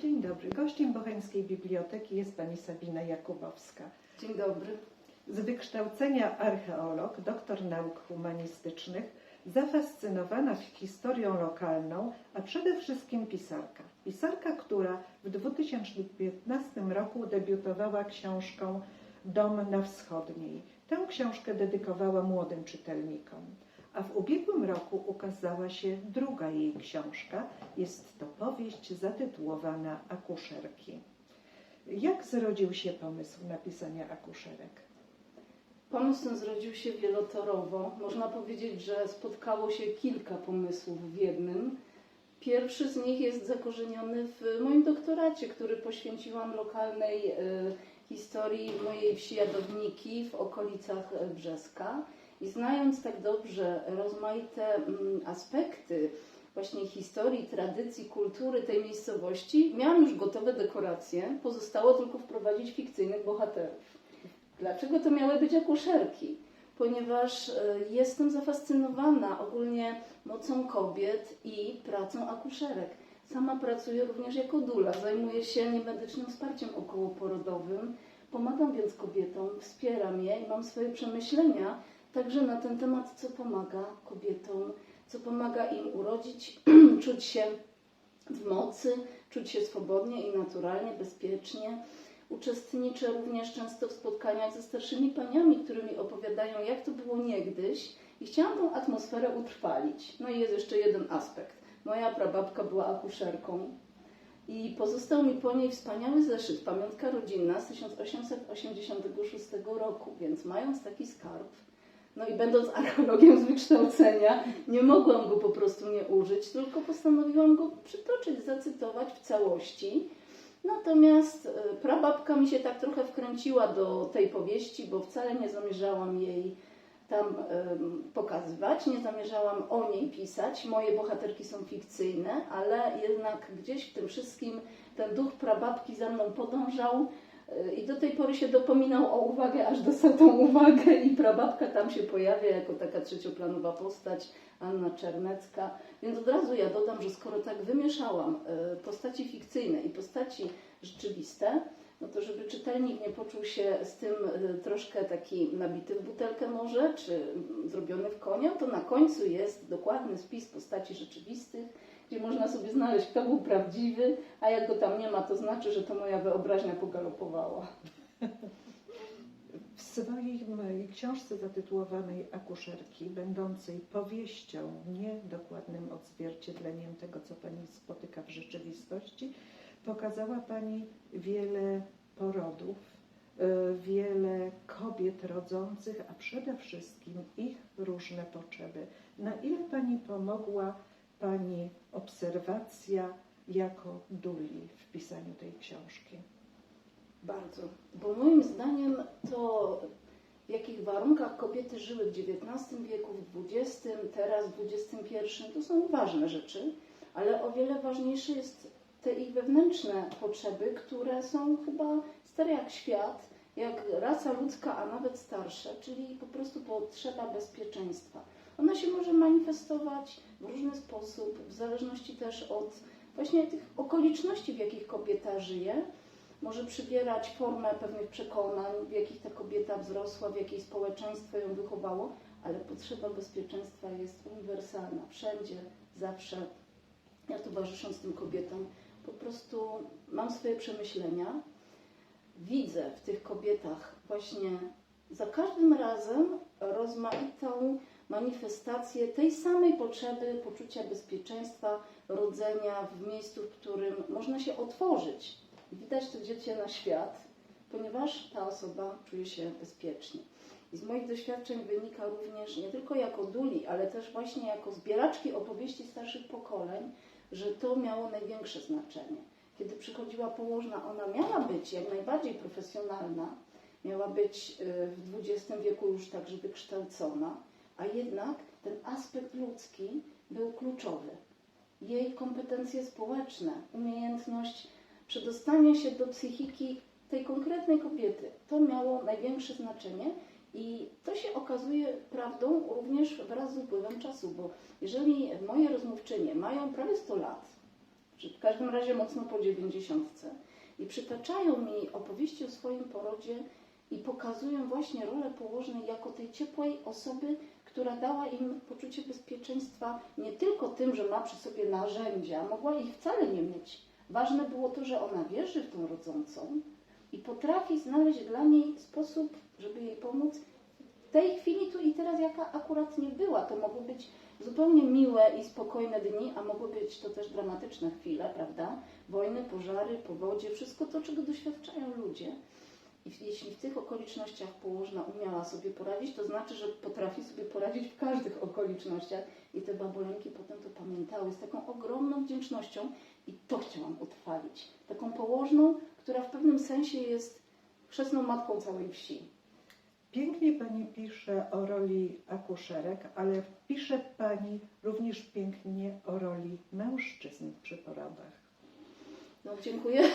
Dzień dobry. Gościem Bocheńskiej Biblioteki jest pani Sabina Jakubowska. Dzień dobry. Z wykształcenia archeolog, doktor nauk humanistycznych, zafascynowana historią lokalną, a przede wszystkim pisarka. Pisarka, która w 2015 roku debiutowała książką Dom na Wschodniej. Tę książkę dedykowała młodym czytelnikom. A w ubiegłym roku ukazała się druga jej książka. Jest to powieść zatytułowana Akuszerki. Jak zrodził się pomysł napisania akuszerek? Pomysł zrodził się wielotorowo. Można powiedzieć, że spotkało się kilka pomysłów w jednym. Pierwszy z nich jest zakorzeniony w moim doktoracie, który poświęciłam lokalnej e, historii mojej wsi Jadowniki w okolicach e, Brzeska. I znając tak dobrze rozmaite mm, aspekty właśnie historii, tradycji, kultury tej miejscowości, miałam już gotowe dekoracje. Pozostało tylko wprowadzić fikcyjnych bohaterów. Dlaczego to miały być akuszerki? Ponieważ e, jestem zafascynowana ogólnie mocą kobiet i pracą akuszerek. Sama pracuję również jako dula, zajmuję się niemedycznym wsparciem okołoporodowym, pomagam więc kobietom, wspieram je i mam swoje przemyślenia także na ten temat, co pomaga kobietom, co pomaga im urodzić, czuć się w mocy, czuć się swobodnie i naturalnie, bezpiecznie. Uczestniczę również często w spotkaniach ze starszymi paniami, które mi opowiadają, jak to było niegdyś i chciałam tą atmosferę utrwalić. No i jest jeszcze jeden aspekt. Moja prababka była akuszerką i pozostał mi po niej wspaniały zeszyt, pamiątka rodzinna z 1886 roku, więc mając taki skarb, no i będąc archeologiem z wykształcenia, nie mogłam go po prostu nie użyć, tylko postanowiłam go przytoczyć, zacytować w całości. Natomiast e, prababka mi się tak trochę wkręciła do tej powieści, bo wcale nie zamierzałam jej tam pokazywać, nie zamierzałam o niej pisać. Moje bohaterki są fikcyjne, ale jednak gdzieś w tym wszystkim ten duch prababki za mną podążał e, i do tej pory się dopominał o uwagę, aż dostał tą uwagę i prababka tam się pojawia jako taka trzecioplanowa postać, Anna Czernecka. Więc od razu ja dodam, że skoro tak wymieszałam e, postaci fikcyjne i postaci rzeczywiste, no to żeby czytelnik nie poczuł się z tym e, troszkę taki nabity w butelkę może, czy zrobiony w konia, to na końcu jest dokładny spis postaci rzeczywistych, gdzie można sobie znaleźć, kto był prawdziwy, a jak go tam nie ma, to znaczy, że to moja wyobraźnia pogalopowała. W swojej książce zatytułowanej Akuszerki, będącej powieścią, nie dokładnym odzwierciedleniem tego, co Pani spotyka w rzeczywistości, pokazała Pani wiele porodów, y, wiele kobiet rodzących, a przede wszystkim ich różne potrzeby. Na ile Pani pomogła Pani obserwacja jako duli w pisaniu tej książki? Bardzo. Bo moim zdaniem to w jakich warunkach kobiety żyły w XIX wieku, w XX, teraz w XXI, to są ważne rzeczy, ale o wiele ważniejsze jest te ich wewnętrzne potrzeby, które są chyba stare jak świat, jak rasa ludzka, a nawet starsze, czyli po prostu potrzeba bezpieczeństwa. Ona się może manifestować w różny sposób, w zależności też od właśnie tych okoliczności, w jakich kobieta żyje. Może przybierać formę pewnych przekonań, w jakich ta kobieta wzrosła, w jakiej społeczeństwo ją wychowało, ale potrzeba bezpieczeństwa jest uniwersalna, wszędzie, zawsze. Ja towarzysząc tym kobietom, po prostu mam swoje przemyślenia. Widzę w tych kobietach właśnie za każdym razem rozmaitą manifestację tej samej potrzeby poczucia bezpieczeństwa, rodzenia w miejscu, w którym można się otworzyć widać to dziecię na świat, ponieważ ta osoba czuje się bezpiecznie. I z moich doświadczeń wynika również nie tylko jako duli, ale też właśnie jako zbieraczki opowieści starszych pokoleń, że to miało największe znaczenie. Kiedy przychodziła położna, ona miała być jak najbardziej profesjonalna, miała być y, w XX wieku już także wykształcona, a jednak ten aspekt ludzki był kluczowy. Jej kompetencje społeczne, umiejętność przedostania się do psychiki tej konkretnej kobiety, to miało największe znaczenie I to się okazuje prawdą również wraz z upływem czasu, bo jeżeli moje rozmówczynie mają prawie 100 lat, w każdym razie mocno po 90 i przytaczają mi opowieści o swoim porodzie i pokazują właśnie rolę położnej jako tej ciepłej osoby, która dała im poczucie bezpieczeństwa nie tylko tym, że ma przy sobie narzędzia, mogła ich wcale nie mieć. Ważne było to, że ona wierzy w tą rodzącą i potrafi znaleźć dla niej sposób, żeby jej pomóc w tej chwili tu i teraz, jaka akurat nie była. To mogły być zupełnie miłe i spokojne dni, a mogły być to też dramatyczne chwile, prawda? Wojny, pożary, powodzie, wszystko to, czego doświadczają ludzie. I jeśli w tych okolicznościach położna umiała sobie poradzić, to znaczy, że potrafi sobie poradzić w każdych okolicznościach. I te babuleńki potem to pamiętały z taką ogromną wdzięcznością i to chciałam utrwalić. Taką położną, która w pewnym sensie jest chrzestną matką całej wsi. Pięknie Pani pisze o roli akuszerek, ale pisze Pani również pięknie o roli mężczyzn przy porodach. No, dziękuję.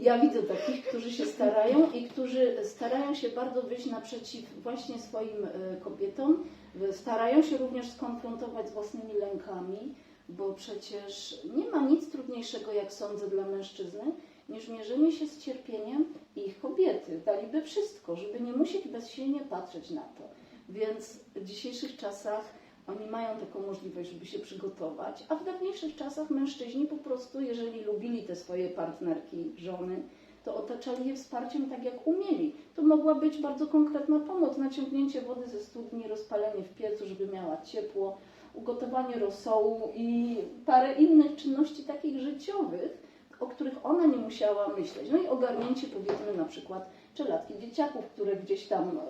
Ja widzę takich, którzy się starają i którzy starają się bardzo wyjść naprzeciw właśnie swoim e, kobietom. Starają się również skonfrontować z własnymi lękami, bo przecież nie ma nic trudniejszego, jak sądzę, dla mężczyzny, niż mierzenie się z cierpieniem ich kobiety. Daliby wszystko, żeby nie musieć bezsilnie patrzeć na to. Więc w dzisiejszych czasach oni mają taką możliwość, żeby się przygotować, a w dawniejszych czasach mężczyźni po prostu, jeżeli lubili te swoje partnerki, żony, to otaczali je wsparciem tak jak umieli. To mogła być bardzo konkretna pomoc, naciągnięcie wody ze studni, rozpalenie w piecu, żeby miała ciepło, ugotowanie rosołu i parę innych czynności takich życiowych, o których ona nie musiała myśleć. No i ogarnięcie powiedzmy na przykład czeladki dzieciaków, które gdzieś tam e,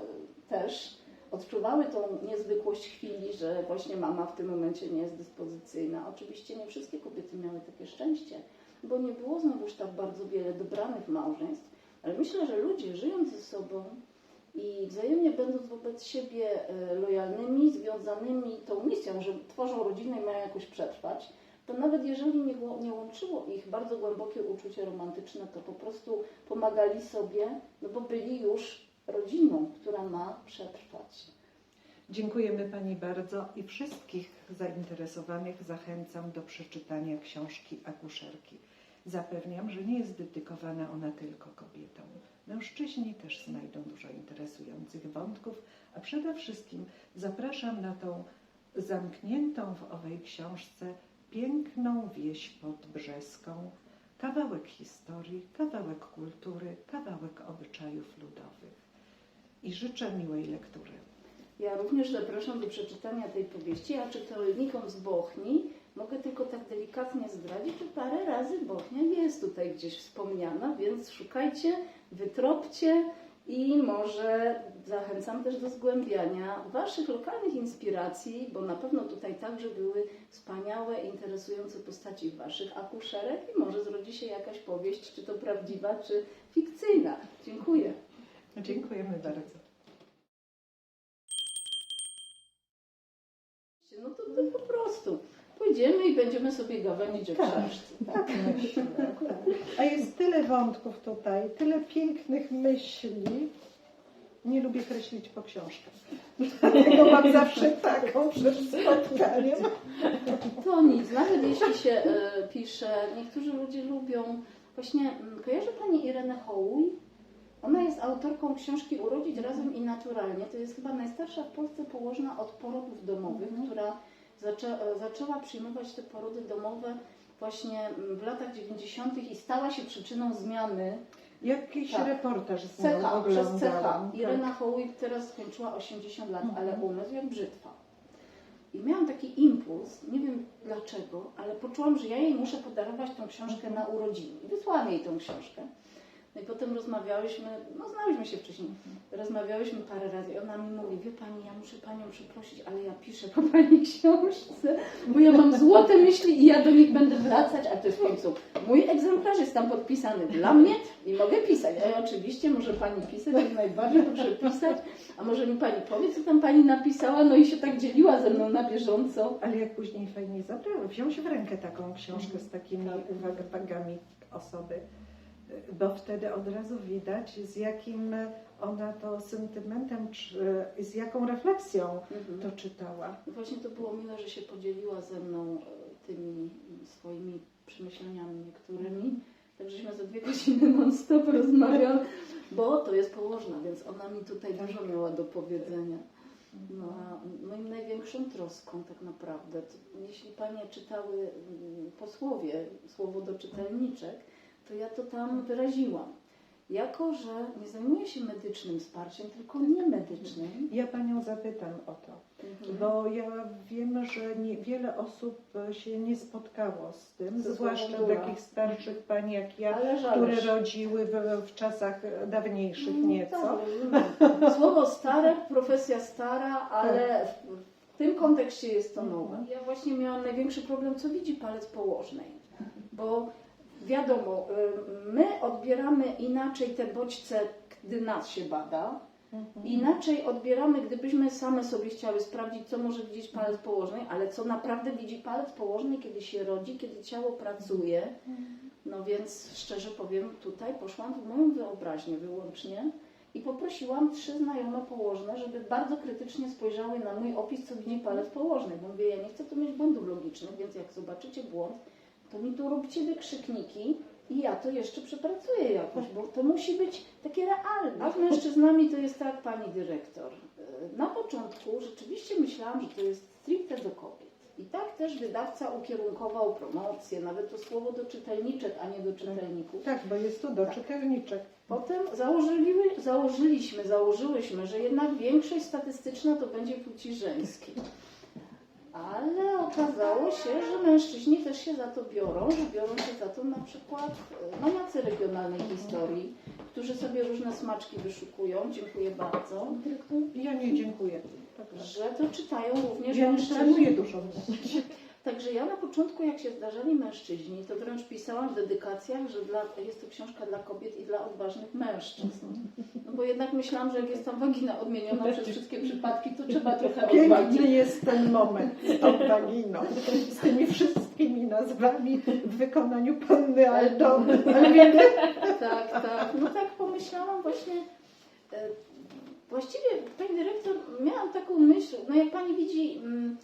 też odczuwały tą niezwykłość chwili, że właśnie mama w tym momencie nie jest dyspozycyjna. Oczywiście nie wszystkie kobiety miały takie szczęście, bo nie było znowuż tak bardzo wiele dobranych małżeństw, ale myślę, że ludzie żyjąc ze sobą i wzajemnie będąc wobec siebie e, lojalnymi, związanymi tą misją, że tworzą rodzinę i mają jakoś przetrwać, to nawet jeżeli nie, nie łączyło ich bardzo głębokie uczucie romantyczne, to po prostu pomagali sobie, no bo byli już rodziną, która ma przetrwać. Dziękujemy Pani bardzo i wszystkich zainteresowanych zachęcam do przeczytania książki Akuszerki. Zapewniam, że nie jest dedykowana ona tylko kobietom. Mężczyźni też znajdą dużo interesujących wątków, a przede wszystkim zapraszam na tą zamkniętą w owej książce piękną wieś pod Brzeską, kawałek historii, kawałek kultury, kawałek obyczajów ludowych. I życzę miłej lektury. Ja również zapraszam do przeczytania tej powieści, a czytelnikom z Bochni mogę tylko tak delikatnie zdradzić, że parę razy Bochnia jest tutaj gdzieś wspomniana, więc szukajcie, wytropcie i może zachęcam też do zgłębiania Waszych lokalnych inspiracji, bo na pewno tutaj także były wspaniałe, interesujące postaci Waszych akuszerek i może zrodzi się jakaś powieść, czy to prawdziwa, czy fikcyjna. Dziękuję. Dziękujemy bardzo. No to, to po prostu pójdziemy i będziemy sobie gawędzić o Tak. książce. Tak myślę. Tak. A jest tyle wątków tutaj, tyle pięknych myśli. Nie lubię kreślić po książkach. Dlatego mam zawsze taką przed spotkaniem. To nic, nawet jeśli się e, pisze, niektórzy ludzie lubią. Właśnie mm, kojarzy Pani Irenę Hołuj? Ona jest autorką książki Urodzić razem i naturalnie. To jest chyba najstarsza w Polsce położna od porodów domowych, Mhm. która zaczę, zaczęła przyjmować te porody domowe właśnie mm, w latach 90. i stała się przyczyną zmiany Jakiś Tak. reportaż z CH, przez CH. oglądałam. Irena Tak. Hołowik teraz skończyła 80 lat, Mhm. ale umysł jak brzytwa. I miałam taki impuls, nie wiem dlaczego, ale poczułam, że ja jej muszę podarować tą książkę na urodziny. I wysłałam jej tą książkę. No i potem rozmawiałyśmy, no znałyśmy się wcześniej, rozmawiałyśmy parę razy. I ona mi mówi, wie Pani, ja muszę Panią przeprosić, ale ja piszę po Pani książce, bo ja mam złote myśli i ja do nich będę wracać, a to jest w końcu mój egzemplarz jest tam podpisany dla mnie i mogę pisać. A ja oczywiście może Pani pisać, jak najbardziej proszę pisać, a może mi Pani powie, co tam Pani napisała, no i się tak dzieliła ze mną na bieżąco. Ale jak później fajnie zabrały, wziąć w rękę taką książkę z takimi uwagami osoby, bo wtedy od razu widać, z jakim ona to sentymentem, czy z jaką refleksją Mhm. to czytała. No Właśnie to było miłe, że się podzieliła ze mną e, tymi swoimi przemyśleniami niektórymi. Tak żeśmy za dwie godziny non-stop rozmawiali, bo to jest położna, więc ona mi tutaj Tak. dużo miała do powiedzenia. No, a moim największą troską tak naprawdę, jeśli Panie czytały mm, posłowie słowo do czytelniczek, to ja to tam wyraziłam. Jako, że nie zajmuję się medycznym wsparciem, tylko niemedycznym, Ja Panią zapytam o to, mhm. bo ja wiem, że nie, wiele osób się nie spotkało z tym, zwłaszcza dura. takich starszych Pani jak ja, które rodziły w, w czasach dawniejszych No, nieco. tak, rozumiem. Słowo stare, profesja stara, ale w, w tym kontekście jest to nowe. Ja właśnie miałam największy problem, co widzi palec położnej. Bo wiadomo, y, my odbieramy inaczej te bodźce, gdy nas się bada. Mhm. Inaczej odbieramy, gdybyśmy same sobie chciały sprawdzić, co może widzieć palec położnej, ale co naprawdę widzi palec położnej, kiedy się rodzi, kiedy ciało pracuje. No więc szczerze powiem, tutaj poszłam w moją wyobraźnię wyłącznie i poprosiłam trzy znajome położne, żeby bardzo krytycznie spojrzały na mój opis, co widzi palec położny. Bo mówię, ja nie chcę tu mieć błędów logicznych, więc jak zobaczycie błąd, to mi tu róbcie wykrzykniki i ja to jeszcze przepracuję jakoś, bo to musi być takie realne. A z mężczyznami to jest tak, pani dyrektor. Na początku rzeczywiście myślałam, że to jest stricte do kobiet. I tak też wydawca ukierunkował promocję, nawet to słowo do czytelniczek, a nie do czytelników. Tak, bo jest to do Tak. czytelniczek. Potem założyli, założyliśmy, założyłyśmy, że jednak większość statystyczna to będzie płci żeńskiej. Ale okazało się, że mężczyźni też się za to biorą, że biorą się za to na przykład e, maniacy regionalnej historii, którzy sobie różne smaczki wyszukują, dziękuję bardzo, Ja nie dziękuję. Że to czytają również Ja mężczyźni. dużo. Także ja na początku, jak się zdarzali mężczyźni, to wręcz pisałam w dedykacjach, że dla, jest to książka dla kobiet i dla odważnych mężczyzn. No bo jednak myślałam, że jak jest tam wagina odmieniona przez wszystkie przypadki, to trzeba trochę odwagi. Piękny jest ten moment z tą waginą, z tymi wszystkimi nazwami w wykonaniu panny wiemy, Tak, tak. No tak pomyślałam właśnie. e, Właściwie, pani dyrektor, miałam taką myśl, no jak pani widzi, mm,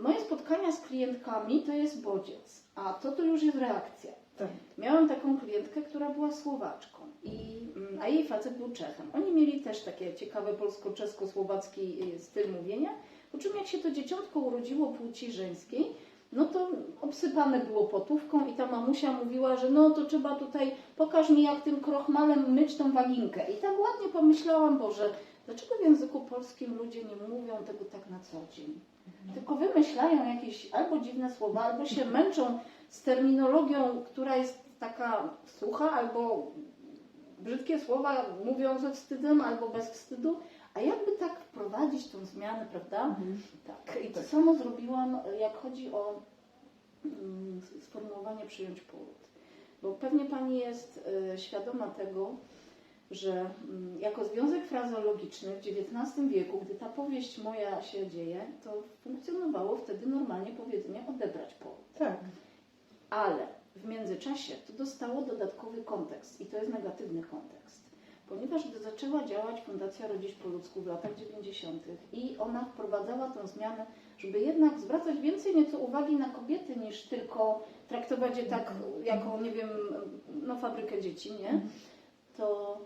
moje spotkania z klientkami to jest bodziec, a to to już jest reakcja. tak. Miałam taką klientkę, która była Słowaczką, i, mm, a jej facet był Czechem. Oni mieli też takie ciekawe polsko-czesko-słowacki y, styl mówienia, po czym jak się to dzieciątko urodziło płci żeńskiej, no to obsypane było potówką i ta mamusia mówiła, że no to trzeba tutaj, pokaż mi jak tym krochmalem myć tą waginkę. I tak ładnie pomyślałam, Boże, dlaczego w języku polskim ludzie nie mówią tego tak na co dzień? Tylko wymyślają jakieś albo dziwne słowa, albo się męczą z terminologią, która jest taka sucha, albo brzydkie słowa mówią ze wstydem, albo bez wstydu. A jakby tak wprowadzić tą zmianę, prawda? Tak. I to samo zrobiłam, jak chodzi o mm, sformułowanie przyjąć poród. Bo pewnie Pani jest e, świadoma tego, że mm, jako związek frazologiczny w XIX wieku, gdy ta powieść moja się dzieje, to funkcjonowało wtedy normalnie powiedzenie odebrać poród. tak. Ale w międzyczasie to dostało dodatkowy kontekst i to jest negatywny kontekst. Ponieważ gdy zaczęła działać Fundacja Rodzić po ludzku w latach 90. i ona wprowadzała tę zmianę, żeby jednak zwracać więcej nieco uwagi na kobiety niż tylko traktować je tak jako, nie wiem, no fabrykę dzieci, nie? To, to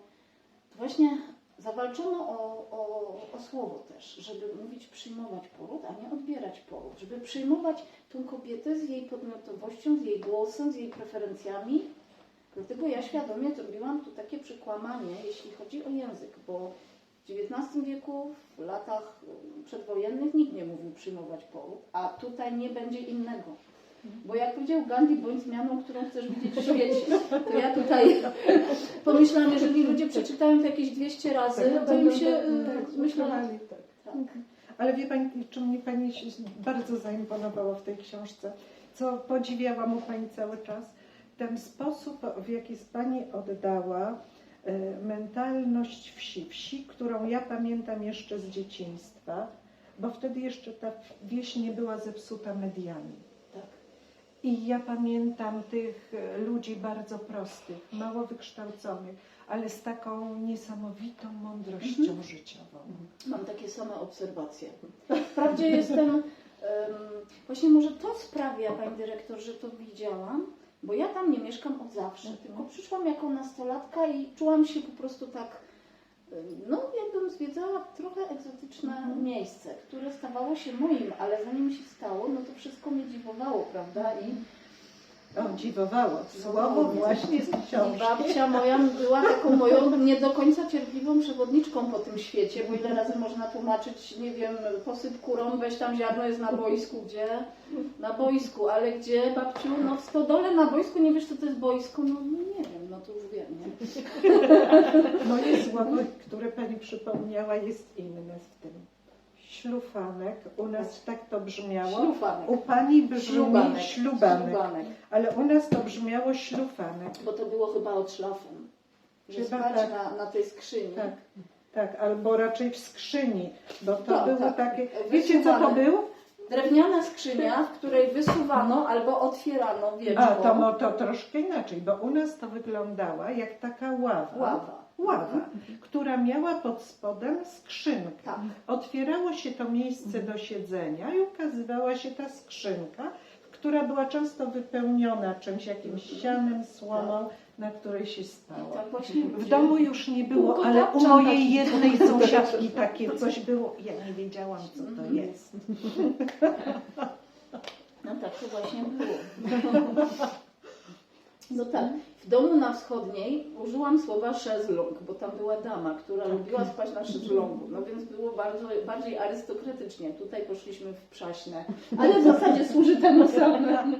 właśnie zawalczono o, o, o słowo też, żeby mówić przyjmować poród, a nie odbierać poród, żeby przyjmować tą kobietę z jej podmiotowością, z jej głosem, z jej preferencjami. Dlatego ja świadomie zrobiłam tu takie przekłamanie, jeśli chodzi o język, bo w XIX wieku, w latach przedwojennych nikt nie mówił przyjmować poród, a tutaj nie będzie innego. Bo jak powiedział Gandhi, bądź zmianą, którą chcesz widzieć w świecie, to ja tutaj pomyślałam, jeżeli ludzie przeczytają to jakieś 200 razy, Tak, to im będą się, tak, y, tak, myślę, tak. tak. Ale wie Pani, czy mnie Pani bardzo zaimponowało w tej książce, co podziwiałam u Pani cały czas, ten sposób, w jaki Pani oddała e, mentalność wsi, wsi, którą ja pamiętam jeszcze z dzieciństwa, bo wtedy jeszcze ta wieś nie była zepsuta mediami. I ja pamiętam tych e, ludzi bardzo prostych, mało wykształconych, ale z taką niesamowitą mądrością życiową. Mam takie same obserwacje. Wprawdzie jestem, em, właśnie może to sprawia, Pani Dyrektor, że to widziałam, bo ja tam nie mieszkam od zawsze, Mhm. tylko przyszłam jako nastolatka i czułam się po prostu tak, no jakbym zwiedzała trochę egzotyczne Mhm. miejsce, które stawało się moim, ale zanim się stało, no to wszystko mnie dziwowało, prawda? I O, dziwowało. Słowo właśnie z I książki. babcia moja była taką moją nie do końca cierpliwą przewodniczką po tym świecie, bo ile razy można tłumaczyć, nie wiem, posyp kurą, weź tam ziarno jest na boisku, gdzie? Na boisku, ale gdzie babciu? No w stodole na boisku, nie wiesz co to jest boisko? No, no nie wiem, no to już wiem, nie? Moje słowo, które Pani przypomniała, jest inne w tym. Ślufanek, u nas tak to brzmiało. Ślufanek. U Pani brzmi Ślubanek. ślubanek, Ślubanek. ale u nas to brzmiało ślufanek. Bo to było chyba od szlafem. Że Chyba spać tak. na, na tej skrzyni. Tak, tak, albo raczej w skrzyni, bo to Tak, było tak. takie. Wiecie co to Wysuwane. było? Drewniana skrzynia, w której wysuwano albo otwierano wieczko. A to, no, to troszkę inaczej, bo u nas to wyglądała jak taka ława. Ława. Ława, która miała pod spodem skrzynkę. Tak. Otwierało się to miejsce do siedzenia i ukazywała się ta skrzynka, która była często wypełniona czymś, jakimś sianem, słomą, na której się spało. Tak właśnie W domu już nie było, ale u mojej jednej sąsiadki takie coś było. Ja nie wiedziałam, co to Mhm. jest. No tak to właśnie było. No tak, w domu na wschodniej użyłam słowa szezlong, bo tam była dama, która lubiła spać na szezlongu, no więc było bardzo, bardziej arystokratycznie. Tutaj poszliśmy w przaśne, ale w zasadzie służy temu samemu.